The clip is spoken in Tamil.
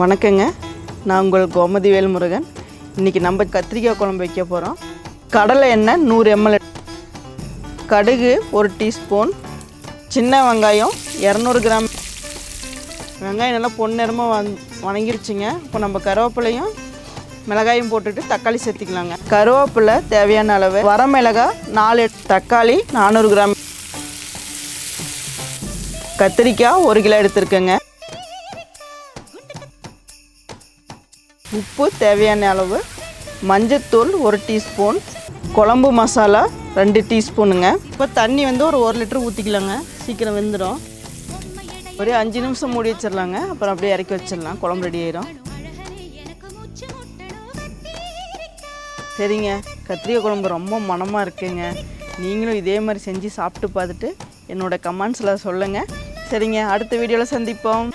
வணக்கங்க. நான் உங்கள் கோமதி வேல்முருகன். இன்றைக்கி நம்ம கத்திரிக்காய் குழம்பு வைக்க போகிறோம் கடலை எண்ணெய் நூறு எம்எல் கடுகு ஒரு டீஸ்பூன். சின்ன வெங்காயம் இரநூறு கிராம். வெங்காயம் நல்லா பொன்னிறமாக வந் வணங்கிருச்சுங்க. இப்போ நம்ம கருவேப்பிலையும் மிளகாயும் போட்டுட்டு தக்காளி சேர்த்திக்கலாங்க. கருவேப்பிலை தேவையான அளவு. வரமிளகாய் நாலு தக்காளி நானூறு கிராம். கத்திரிக்காய் ஒரு கிலோ எடுத்துருக்கேங்க. உப்பு தேவையான அளவு மஞ்சத்தூள் ஒரு டீஸ்பூன் குழம்பு மசாலா ரெண்டு டீஸ்பூனுங்க. இப்போ தண்ணி வந்து ஒரு ஒரு லிட்டர் ஊற்றிக்கலாங்க சீக்கிரம் வெந்துடும் ஒரு அஞ்சு நிமிஷம் மூடி வச்சிடலாங்க அப்புறம் அப்படியே இறக்கி வச்சிடலாம் குழம்பு ரெடி ஆயிரும். சரிங்க. கத்திரிக்காய் குழம்பு ரொம்ப மணமாக இருக்குங்க. நீங்களும் இதே மாதிரி செஞ்சு சாப்பிட்டு பார்த்துட்டு என்னோட கமெண்ட்ஸில் சொல்லுங்கள் சரிங்க. அடுத்த வீடியோவில் சந்திப்போம்.